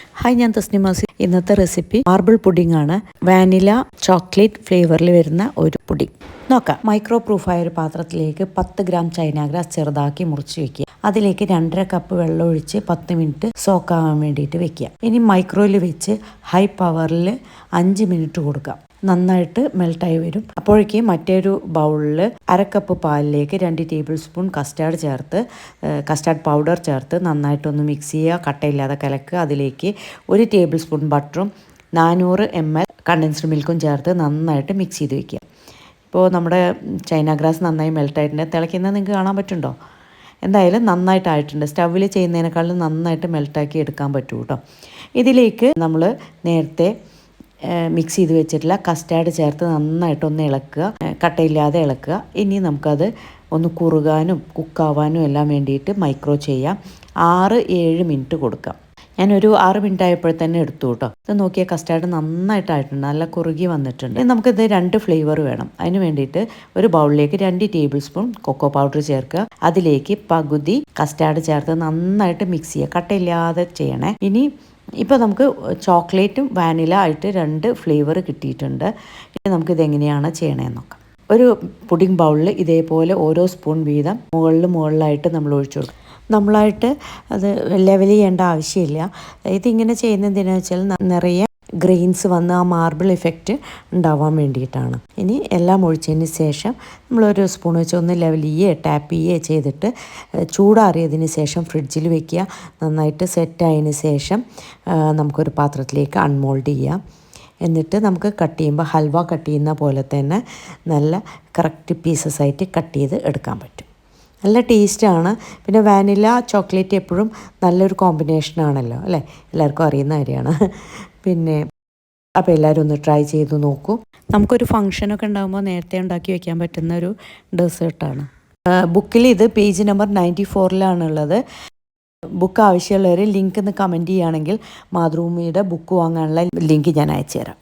Hi ഞാൻ തസ്നിമാസി ഇന്നത്തെ റെസിപ്പി മാർബിൾ പുഡിംഗ് ആണ് വാനില ചോക്ലേറ്റ് ഫ്ലേവറിൽ വരുന്ന ഒരു പുഡിംഗ്. നോക്കാം. മൈക്രോ പ്രൂഫായ ഒരു പാത്രത്തിലേക്ക് പത്ത് ഗ്രാം ചൈനാഗ്രാസ് ചെറുതാക്കി മുറിച്ച് വെക്കുക. അതിലേക്ക് രണ്ടര കപ്പ് വെള്ളം ഒഴിച്ച് പത്ത് മിനിറ്റ് സോക്കാവാൻ വേണ്ടിയിട്ട് വെക്കുക. ഇനി മൈക്രോയിൽ വെച്ച് ഹൈ പവറിൽ അഞ്ച് മിനിറ്റ് കൊടുക്കാം. നന്നായിട്ട് മെൽട്ടായി വരും. അപ്പോഴേക്കും മറ്റൊരു ബൗളിൽ അരക്കപ്പ് പാലിലേക്ക് രണ്ട് ടേബിൾ സ്പൂൺ കസ്റ്റാർഡ് ചേർത്ത് കസ്റ്റാർഡ് പൗഡർ ചേർത്ത് നന്നായിട്ടൊന്ന് മിക്സ് ചെയ്യുക. കട്ടയില്ലാതെ കലക്കുക. അതിലേക്ക് ഒരു ടേബിൾ സ്പൂൺ ബട്ടറും നാനൂറ് എം എൽ കണ്ടൻസ്ഡ് മിൽക്കും ചേർത്ത് നന്നായിട്ട് മിക്സ് ചെയ്ത് വയ്ക്കുക ഇപ്പോൾ നമ്മുടെ ചൈന ഗ്രാസ് നന്നായി മെൽട്ടായിട്ടുണ്ട്. തിളയ്ക്കുന്നത് നിങ്ങൾക്ക് കാണാൻ പറ്റുന്നുണ്ടോ? എന്തായാലും നന്നായിട്ടായിട്ടുണ്ട്. സ്റ്റവിൽ ചെയ്യുന്നതിനേക്കാളും നന്നായിട്ട് മെൽട്ടാക്കി എടുക്കാൻ പറ്റൂ കേട്ടോ. ഇതിലേക്ക് നമ്മൾ നേരത്തെ മിക്സ് ചെയ്ത് വെച്ചിട്ടില്ല കസ്റ്റാർഡ് ചേർത്ത് നന്നായിട്ടൊന്ന് ഇളക്കുക. കട്ടയില്ലാതെ ഇളക്കുക. ഇനി നമുക്കത് ഒന്ന് കുറുകാനും കുക്കാവാനും എല്ലാം വേണ്ടിയിട്ട് മൈക്രോ ചെയ്യാം. ആറ് ഏഴ് മിനിറ്റ് കൊടുക്കാം. ഞാനൊരു ആറ് മിനിറ്റ് ആയപ്പോൾ തന്നെ എടുത്തു കേട്ടോ. ഇത് നോക്കിയ കസ്റ്റാർഡ് നന്നായിട്ടായിട്ടുണ്ട്. നല്ല കുറുകി വന്നിട്ടുണ്ട്. നമുക്കിത് രണ്ട് ഫ്ലേവർ വേണം. അതിന് വേണ്ടിയിട്ട് ഒരു ബൗളിലേക്ക് രണ്ട് ടേബിൾ സ്പൂൺ കൊക്കോ പൗഡർ ചേർക്കുക. അതിലേക്ക് പകുതി കസ്റ്റാർഡ് ചേർത്ത് നന്നായിട്ട് മിക്സ് ചെയ്യുക. കട്ടയില്ലാതെ ചെയ്യണേ. ഇനി ഇപ്പോൾ നമുക്ക് ചോക്ലേറ്റും വാനില ആയിട്ട് രണ്ട് ഫ്ലേവർ കിട്ടിയിട്ടുണ്ട്. ഇനി നമുക്കിത് എങ്ങനെയാണ് ചെയ്യണതെന്ന് നോക്കാം. ഒരു പുഡിംഗ് ബൗളിൽ ഇതേപോലെ ഓരോ സ്പൂൺ വീതം മുകളിൽ മുകളിലായിട്ട് നമ്മൾ ഒഴിച്ചു കൊടുക്കും. നമ്മളായിട്ട് അത് ലെവൽ ചെയ്യേണ്ട ആവശ്യമില്ല. ഇതിങ്ങനെ ചെയ്യുന്നതിനാ വെച്ചാൽ നിറയെ ഗ്രെയിൻസ് വന്ന് ആ മാർബിൾ ഇഫക്റ്റ് ഉണ്ടാവാൻ വേണ്ടിയിട്ടാണ്. ഇനി എല്ലാം ഒഴിച്ചതിന് ശേഷം നമ്മളൊരു സ്പൂൺ വെച്ച് ഒന്ന് ലെവൽ ചെയ്യേ ടാപ്പ് ചെയ്യേ ചെയ്തിട്ട് ചൂടാറിയതിന് ശേഷം ഫ്രിഡ്ജിൽ വെക്കുക. നന്നായിട്ട് സെറ്റായതിന് ശേഷം നമുക്കൊരു പാത്രത്തിലേക്ക് അൺമോൾഡ് ചെയ്യാം എന്നിട്ട് നമുക്ക് കട്ട് ചെയ്യുമ്പോൾ ഹൽവ കട്ട് ചെയ്യുന്ന പോലെ തന്നെ നല്ല കറക്റ്റ് പീസസ് ആയിട്ട് കട്ട് ചെയ്ത് എടുക്കാൻ പറ്റും. നല്ല ടേസ്റ്റാണ് പിന്നെ വാനില ചോക്ലേറ്റ് എപ്പോഴും നല്ലൊരു കോമ്പിനേഷനാണല്ലോ അല്ലേ? എല്ലാവർക്കും അറിയുന്ന കാര്യമാണ്. പിന്നെ അപ്പോൾ എല്ലാവരും ഒന്ന് ട്രൈ ചെയ്ത് നോക്കൂ. നമുക്കൊരു ഫംഗ്ഷനൊക്കെ ഉണ്ടാകുമ്പോൾ നേരത്തെ ഉണ്ടാക്കി വെക്കാൻ പറ്റുന്ന ഒരു ഡെസേർട്ടാണ് ബുക്കിൽ ഇത് പേജ് നമ്പർ നയന്റി ഫോറിലാണുള്ളത് ബുക്ക് ആവശ്യമുള്ളവർ ലിങ്ക് ഒന്ന് കമന്റ് ചെയ്യുകയാണെങ്കിൽ മാതൃഭൂമിയുടെ ബുക്ക് വാങ്ങാനുള്ള ലിങ്ക് ഞാൻ അയച്ചു തരാം